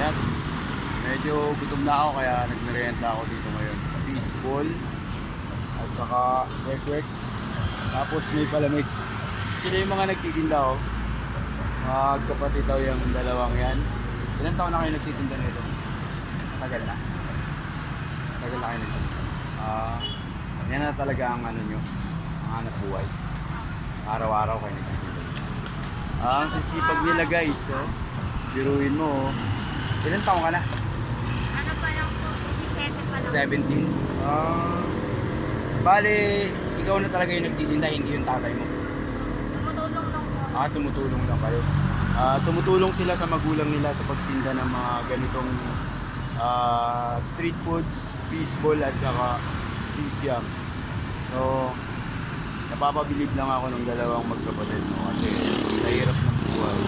Ayan. Medyo gutom na ako kaya nagmerienda ako dito ngayon. Peaceful. At saka work-work. Tapos may palamig. Sila yung mga nagtitinda oh. Magkapatid daw yung dalawang yan. Ilan taon na kayo nagtitinda nito? Tagal na. Tagal na kayo nagtitinda. Ah, yan na talaga ang ano nyo. Ang hanap buhay. Araw-araw kayo nagtitinda. Ah, ang sisipag nila guys. Oh. Biruin mo. Oh. Ilan taon ka na? Ano pa lang po? 17 pa lang. 17. Ah. bale, ikaw na talaga yung nagtitinda, hindi yung tatay mo. Tumutulong lang po. Ah, tumutulong lang kayo. Ah, tumutulong sila sa magulang nila sa pagtinda ng mga ganitong ah, street foods, peaceful at saka pipiam. So, napapabilib lang ako ng dalawang magkapatid mo kasi sa hirap ng buhay,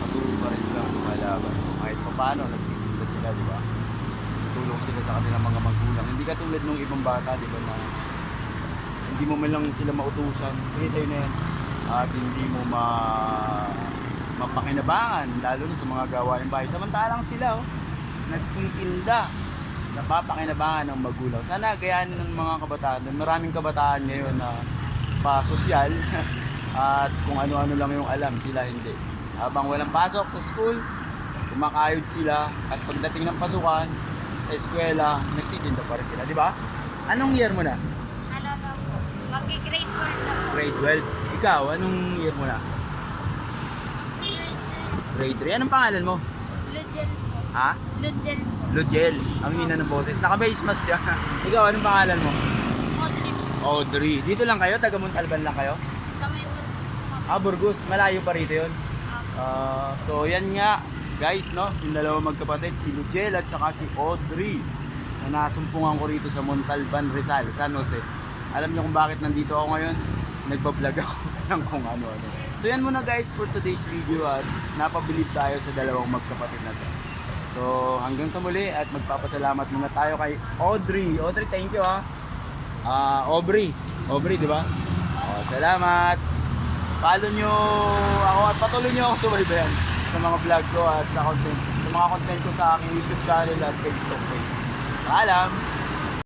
patuloy pa rin silang lumalaban. Kahit pa paano, nagtitinda sila, di ba? Tutulong sila sa kanilang mga magulang. Hindi katulad ng ibang bata, di ba, na hindi mo man lang sila mautusan. Sige, sa'yo na yan. At hindi mo ma mapakinabangan, lalo na sa mga gawain bahay. Samantalang sila, oh, nagtitinda. Napapakinabangan ng magulang. Sana gayahin ng mga kabataan. Maraming kabataan ngayon na pa-sosyal at kung ano-ano lang yung alam, sila hindi. Habang walang pasok sa school, kumakayod sila at pagdating ng pasukan sa eskwela, nagtitinda pa rin sila, di ba? Anong year mo na? Ano na po? Mag-grade 12 na po. Grade 12. Ikaw, anong year mo na? Grade 3. Anong pangalan mo? Ludgel po. Ha? Ludgel po. Ludgel. Ang hina ng boses. Naka-base mask siya. Ikaw, anong pangalan mo? Audrey po. Audrey. Dito lang kayo? Taga Montalban lang kayo? Sa may Burgos. Ah, Burgos. Malayo pa rito yun. Ah, so, yan nga. Guys, no? Yung dalawang magkapatid, si Ludgel at saka si Audrey. Na nasumpungan ko rito sa Montalban, Rizal, San Jose. Alam niyo kung bakit nandito ako ngayon? Nagbablog ako ng kung ano-ano. So yan muna guys for today's video at napabilib tayo sa dalawang magkapatid na to. So hanggang sa muli at magpapasalamat muna tayo kay Audrey. Audrey, thank you ha. Ah, Aubrey. Aubrey, di ba? Oh, salamat. Follow nyo ako at patuloy nyo ako subaybayan sa mga vlog ko at sa content sa mga content ko sa aking YouTube channel at Facebook page. Paalam!